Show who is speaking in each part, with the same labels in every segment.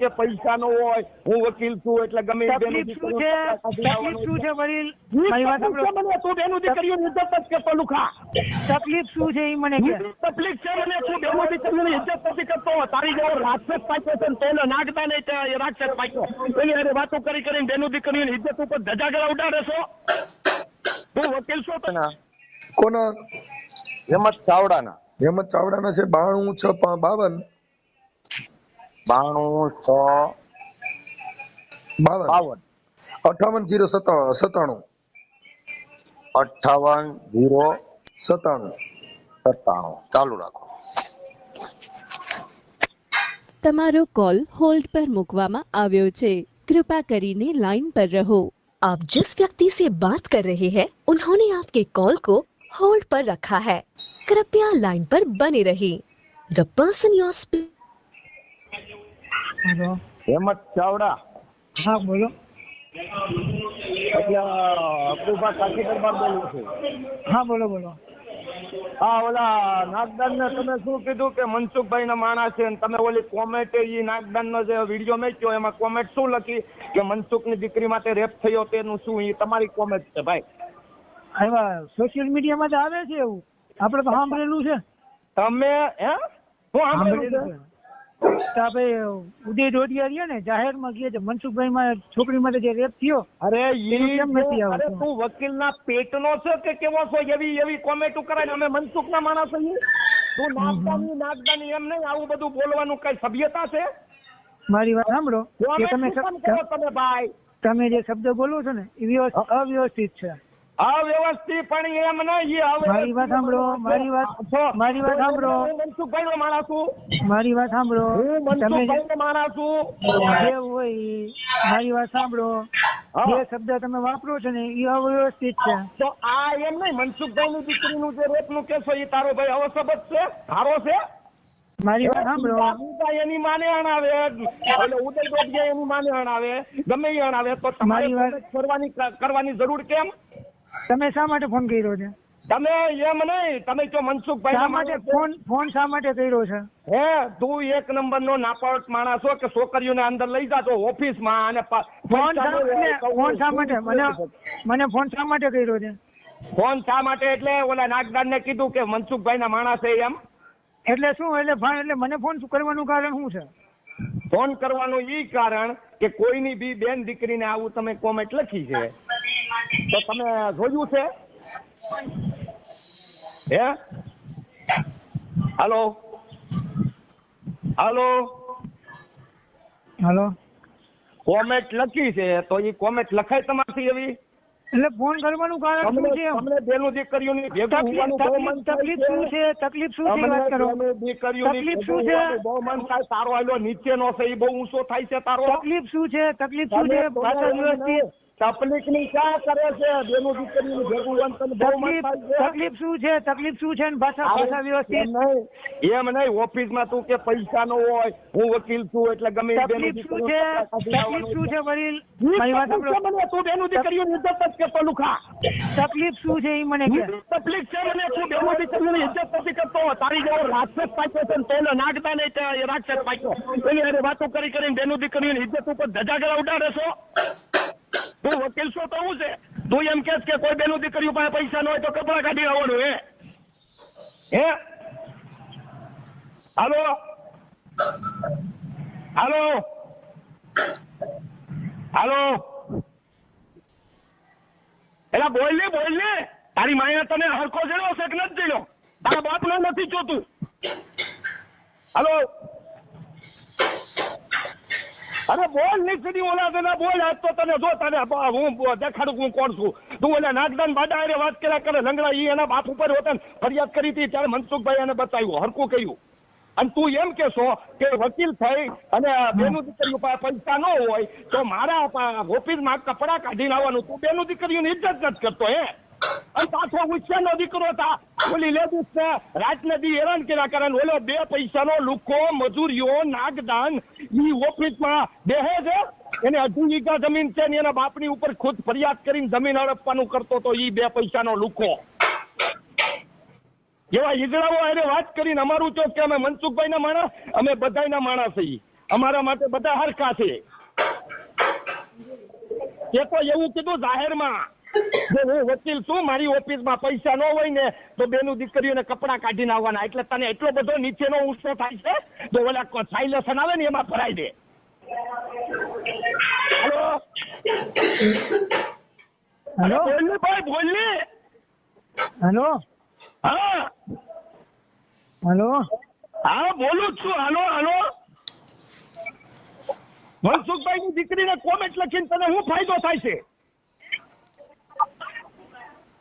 Speaker 1: કે પૈસા નો હોય હું વકીલ છું એટલે ગમે
Speaker 2: તકલીફ શું છે? તકલીફ શું છે વડીલ?
Speaker 1: ઈ
Speaker 2: મારી વાત
Speaker 1: તકલીફ
Speaker 2: સાંભળો.
Speaker 1: છે મને, તું બેનું દીકરીઓની ઇજ્જત જ કરતો લુખા.
Speaker 2: તકલીફ શું છે એ મને કે?
Speaker 1: તકલીફ છે મને? તું બેનું દીકરીઓની ઇજ્જત નથી કરતો? તારી જેવો રાક્ષસ પાક્યો છે ને તોલો નાગતા નહીં તે એ રાક્ષસ પાક્યો એની અરે વાતો કરી કરીને બેનું દીકરીઓની ઇજ્જત ઉપર ધજાગરા ઉડાડે છો? તું વકીલ છો તો
Speaker 3: કોના?
Speaker 4: હેમંત ચાવડાના.
Speaker 3: હેમંત ચાવડાના છે બાણું છ બાવન.
Speaker 4: બાણું છ
Speaker 3: બાવન અઠાવન જીરો સત્તાણું
Speaker 4: અઠાવન જીરો
Speaker 3: સત્તાણું
Speaker 4: સત્તાણું ચાલુ રાખો
Speaker 5: તમારો કોલ હોલ્ડ પર મૂકવામાં આવ્યો છે कृपा करीने लाइन पर रहो
Speaker 6: आप जिस व्यक्ति से बात कर रहे हैं उन्होंने आपके कॉल को होल्ड पर रखा है कृपया लाइन पर बने रहिए the person your
Speaker 1: Hemant Chavda.
Speaker 2: હા બોલો.
Speaker 1: એટલે અબ્દુભા કાશી દરબાર બોલું છું.
Speaker 2: હા બોલો બોલો.
Speaker 1: હા ઓલા નાગદાન ને તમે શું કીધું કે મનસુખભાઈ ના માણસ છે તમે ઓલી કોમેન્ટ ઈ નાગદાન નો જે વીડિયો મેક્યો એમાં કોમેન્ટ શું લખી? કે મનસુખની દીકરી માટે રેપ થયો તેનું શું એ તમારી કોમેન્ટ છે ભાઈ.
Speaker 2: એવા સોશિયલ મીડિયામાં જ આવે છે એવું. આપણે તો સાંભળેલું છે.
Speaker 1: તમે હે? સાંભળ્યું
Speaker 2: સાંભળેલું
Speaker 1: છે?
Speaker 2: તો આપણે ઉદય ડોડિયા રહ્યા ને જાહેરમાં કહે છે. મનસુખભાઈ માં છોકરી માટે જે રેપ થયો
Speaker 1: અરે
Speaker 2: કેમ નથી
Speaker 1: અરે તું વકીલ ના પેટ નો છો કે કેવો છો? એવી એવી કોમેન્ટ કરાય અમે મનસુખ ના માણસ છીએ. તું નાગદાની નાગદાની એમ નહીં આવું બધું બોલવાનું કઈ સભ્યતા છે?
Speaker 2: મારી વાત સાંભળો. તમે
Speaker 1: તમે ભાઈ?
Speaker 2: તમે જે શબ્દ બોલો છો ને એ અવ્યવસ્થિત છે.
Speaker 1: અવ્યવસ્થિત પણ એમ નહીં
Speaker 2: મારી વાત સાંભળો મારી વાત મારી વાત સાંભળો.
Speaker 1: મનસુખભાઈ નો માણસ છું.
Speaker 2: મારી વાત સાંભળો.
Speaker 1: હું મનસુખભાઈ નો માણસ છું.
Speaker 2: જે હોય મારી વાત સાંભળો. જે શબ્દ તમે વાપરો છો ને એ અવ્યવસ્થિત છે.
Speaker 1: તો આ એમ નહીં મનસુખભાઈ ની દીકરીનું જે રેપનું કેસો એ તારો ભાઈ અવસબત છે? ધારો છે?
Speaker 2: મારી વાત સાંભળો.
Speaker 1: એની માને અણાવે. એટલે ઉદય ડોડિયા એની માને અણાવે. ગમે એ અણાવે તો તમારી
Speaker 2: મારી વાત-
Speaker 1: કરવાની કરવાની જરૂર કેમ?
Speaker 2: તમે શા માટે ફોન કર્યો છે?
Speaker 1: તમે એમ નહીં તમે જો મનસુખભાઈ
Speaker 2: શા માટે ફોન ફોન શા માટે કર્યો છે?
Speaker 1: હે તું એક નંબર નો નાપાવટ માણસ છો કે છોકરીઓને અંદર લઈ જાતો ઓફિસમાં અને
Speaker 2: ફોન શા ફોન શા માટે? મને મને ફોન શા માટે કર્યો છે?
Speaker 1: ફોન શા માટે? એટલે ઓલા નાગદાર ને કીધું કે મનસુખભાઈ ના માણસ છે એમ.
Speaker 2: એટલે શું? એટલે એટલે મને ફોન કરવાનું કારણ શું છે?
Speaker 1: ફોન કરવાનું ઈ કારણ કે કોઈની બી બેન દીકરીને આવું તમે કોમેન્ટ લખી છે. તો તમે જોયું છે? હે? હાલો? હાલો?
Speaker 2: હાલો?
Speaker 1: કોમેન્ટ લખી છે તો એ કોમેન્ટ લખાય તમારથી એવી?
Speaker 2: એટલે ફોન કરવાનું કારણ શું છે?
Speaker 1: તમને બેનું દીકરીઓની ભેગું હોવાનું બહુ મન
Speaker 2: તકલીફ શું છે. તકલીફ શું છે?
Speaker 1: અમને
Speaker 2: વાત કરો.
Speaker 1: બેનું દીકરીઓની
Speaker 2: તકલીફ શું છે?
Speaker 1: બહુ મન થાય. તારો આયલો નીચેનો છે એ બહુ ઊંચો થાય છે તારો.
Speaker 2: તકલીફ શું છે? તકલીફ શું છે? ભાષા વ્યવસ્થિત.
Speaker 1: તકલીફની શા કરે છે? બેનું દીકરીનું ભેગું તને
Speaker 2: તકલીફ શું છે? તકલીફ શું છે ને ભાષા ભાષા વ્યવસ્થિત?
Speaker 1: એમ નહીં. એમ નહીં. ઓફિસમાં તું કે પૈસા નો હોય હું વકીલ છું એટલે ગમે
Speaker 2: તકલીફ શું છે? તકલીફ શું છે વડીલ? મારી વાત
Speaker 1: તકલીફ
Speaker 2: સાંભળો.
Speaker 1: તું બેનું દીકરીઓની ઇજ્જત જ કરતો લુખા
Speaker 2: તકલીફ શું છે એ મને કે.
Speaker 1: તકલીફ છે મને. તું બેનું દીકરીઓની ઇજ્જત નથી કરતો. તારી જેવો રાક્ષસ પાક્યો છે ને તોલો નાગતા નહીં તે એ રાક્ષસ પાક્યો એની હારે વાતો કરી કરીને બેનું દીકરીઓની ઇજ્જત ઉપર ધજાગરા ઉડાડે છો? તું વકીલ છો તો હું છે? તું એમ કેસ કે કોઈ બેનું દીકરીઓ પાસે પૈસા ન હોય તો કપડા કાઢી આવવાનું હે? હે? હાલો? હાલો? હાલો? એલા, બોલ ને બોલ ને. તારી માયા તને હરખો જણો છે કે નથી જણ્યો તારા બાપ નથી જોતું. હાલો? અરે બોલ નીચેની ઓલા તને બોલ, આજ તો તને જો તને હું દેખાડું હું કોણ છું. તું ઓલા નાગદાન બાડા અરે વાત કર્યા કરે, લંગડા ઈ એના બાપ ઉપર હોતા ને ફરિયાદ કરી હતી ત્યારે મનસુખભાઈ એને બતાવ્યું. હરકું કહ્યું. અને તું એમ કેશો કે વકીલ થઈ અને બેનું દીકરીઓ પાસે પૈસા ન હોય, તો મારા ઓફિસમાં કપડા કાઢી લાવવાનું તું બેનું દીકરીઓની ઇજ્જત નથી કરતો, હે? અને પાછો ઉછેરનો દીકરો હતા ઓલી લેડીઝ રાત હેરાન કર્યા કરે ઓલો બે પૈસાનો લુકો મજૂરીઓ, નાગદાન, ઈ ઓફિસમાં દેહે છે. એને અઢી વીઘા જમીન છે એના બાપની ઉપર ખુદ ફરિયાદ કરીને જમીન હડપવાનું કરતો તો ઈ બે પૈસાનો લુકો જેવા ઈગડાઓ એને વાત કરીને અમારું ચોક કે અમે મનસુખભાઈ ના માણસ, અમે બધાયના માણસ અમારા માટે બધા હરખા છે. એ તો એવું કીધું જાહેરમાં. કે હું વકીલ છું મારી ઓફિસમાં પૈસા ન હોય ને તો બેનું દીકરીઓને કપડાં કાઢીને આવવાના. એટલે તને એટલો બધો નીચેનો ઉત્સવ થાય છે તો ઓલા સાયલેશન આવે ને એમાં ભરાઈ દે. હાલો?
Speaker 2: હેલો?
Speaker 1: બોલ ભાઈ બોલ
Speaker 2: હેલો?
Speaker 1: હા.
Speaker 2: હેલો?
Speaker 1: હા બોલું જ છું. હાલો હાલો? મનસુખભાઈ ની દીકરીને કોમેન્ટ લખીને તને શું ફાયદો થાય છે?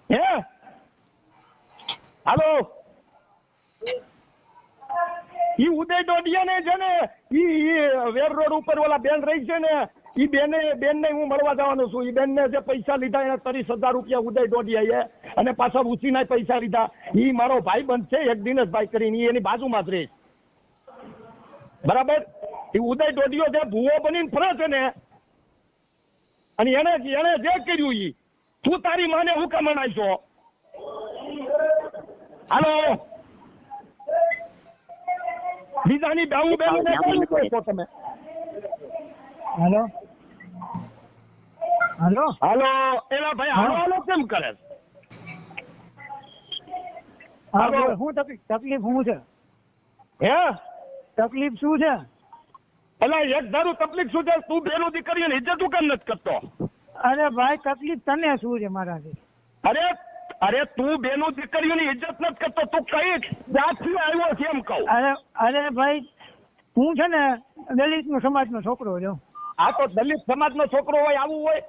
Speaker 1: હે? હાલો? ઈ ઉદય ડોડિયા ને છે ને ઈ ઈ વેર રોડ ઉપર ઓલા બેન રહી છે ને, ઈ બેને બેન ને હું મળવા જવાનો છું. ઈ બેન ને જે પૈસા લીધા એને ત્રીસ હજાર રૂપિયા ઉદય ડોડિયા અને પાછા ઉછીના પૈસા લીધા. ઈ મારો ભાઈ બંધ છે, એક દિનેશભાઈ કરીને ઈ એની બાજુમાં જ રહે બરાબર? એ ઉદય ડોડિયો જે ભૂવો બનીને ફરે છે ને, અને એને એને જે કર્યું ઈ તું તારી માને હું કામ છો હાલો બીજાની બેવું બેવું ને કેમ કહો તમે
Speaker 2: હાલો હાલો
Speaker 1: હાલો એલા ભાઈ હાલો હાલો કેમ કરે
Speaker 2: હા
Speaker 1: હાલો.
Speaker 2: હું તકલીફ તકલીફ શું છે?
Speaker 1: હે?
Speaker 2: તકલીફ શું છે?
Speaker 1: એલા એક ધારું તકલીફ શું છે? તું બેનું દીકરીને ઇજ્જત તું કેમ નથી કરતો?
Speaker 2: અરે ભાઈ તકલીફ તને શું છે મારાથી?
Speaker 1: અરે અરે તું બેનું દીકરીઓની ઇજ્જત નથી કરતો તું કઈ જાતથી આવ્યો છે એમ કહું.
Speaker 2: અરે અરે ભાઈ હું છે ને દલિત નો સમાજ નો છોકરો છું.
Speaker 1: આ તો દલિત સમાજ નો છોકરો હોય આવું હોય.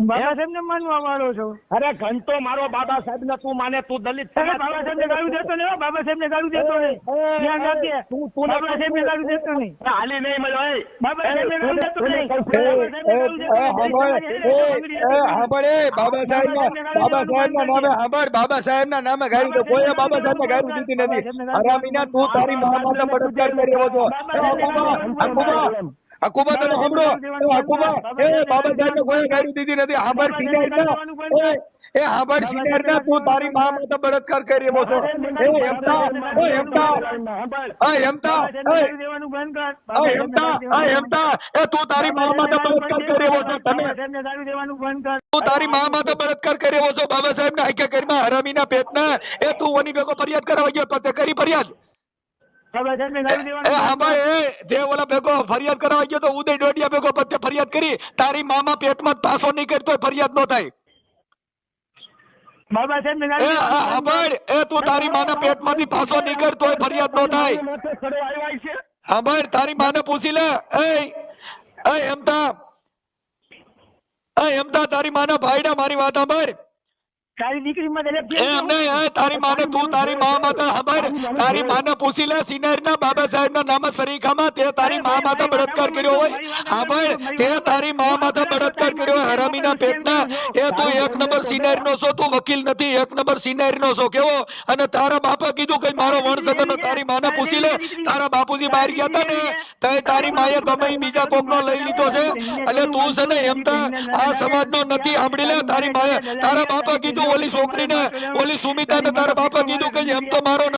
Speaker 2: બાબા સાહેબ ને માનવા વાળો છું
Speaker 1: અરે ઘંટો મારો બાબા સાહેબ ને તું માને તું દલિત
Speaker 2: અરે બાબા સાહેબ ને ગાળું દેતો બાબા સાહેબ ને ગાળું દેતો નહીં ધ્યાન રાખજે
Speaker 1: તું- તું
Speaker 2: બાબા સાહેબ ને ગાળું દેતો નહીં
Speaker 1: હાલી નહીં મળ્યો એ.
Speaker 2: બાબા સાહેબ ને ગાળું દેતો નહીં
Speaker 3: એ, એ, એ, હાંભળ, એ, એ, હાંભળ, એ, બાબા સાહેબ બાબા સાહેબ ના નામે હાંભળ બાબા સાહેબ ના નામે ગાડી તો કોઈ બાબા સાહેબ ને ગાડી દીધી નથી હરામીના તું તારી મા માતા બળાત્કાર કરી રહ્યો છો હકુબા હકુબા તમે સાંભળો એ હકુબા એ બાબા સાહેબ ને કોઈ ગાડી દીધી નથી હાંભળ સિનિયર ના એ તું તારી મા માતા બળાત્કાર કરી રહ્યો છો. એ હેમતા એ હેમતા હા હેમતા
Speaker 2: દેવાનું બંધ કર.
Speaker 3: હા હેમતા હા હેમતા એ તું તારી મા માતા બળાત્કાર કરી રહ્યો છો તમે.
Speaker 2: બાબા સાહેબ ના ગાળું દેવાનું બંધ કર.
Speaker 3: તું તારી મા માતા બળાત્કાર કરી રહ્યો છો બાબા સાહેબ ના હાઈકે કરીમાં હરામીના પેટના એ તું ઓની ભેગો ફરિયાદ કરાવવા ગયો તો તે કરી ફરિયાદ. ફરિયાદ કરાવવા ગયો તો ઉદય ડોડિયા ભેગો પતે ફરિયાદ કરી. તારી મામા પેટમાં પાસો નહીં કરતો ફરિયાદ નો થાય.
Speaker 2: બાબા સાહેબ ને
Speaker 3: એ તું તારી માના પેટમાંથી પાસો નહીં કરતો હોય ફરિયાદ નો થાય. હાંભળ તારી માને પૂછી લે. એ એ હેમતા એ એમતા તારી માના ભાઈડા મારી વાત સાંભળ.
Speaker 2: તારી દીકરી માં
Speaker 3: એમ નહીં એ તારી માને તું તારી મા માતા ખબર તારી માને પૂછી લે સિનેર ના બાબા સાહેબ ના નામ સરીખામાં તે તારી મા માતા બળાત્કાર કર્યો હોય. સાંભળ તે તારી મા માતા બળાત્કાર કર્યો હોય હરામીના પેટના. એ તું એક નંબર સિનેર નો છો તું વકીલ નથી એક નંબર સિનેર નો છો કેવો? અને તારા બાપા કીધું કે મારો વંશ હતો તારી માને પૂછી લે તારા બાપુજી બહાર ગયા હતા ને તે તારી માએ ગમે બીજા કોક નો લઈ લીધો છે. એટલે તું છે ને એમ તો આ સમાજ નો નથી સાંભળી લે તારી માએ તારા બાપા કીધું ઓલી છોકરીને ઓલી સુમિતાને તારા બાપા કીધું કે એમ તો મારો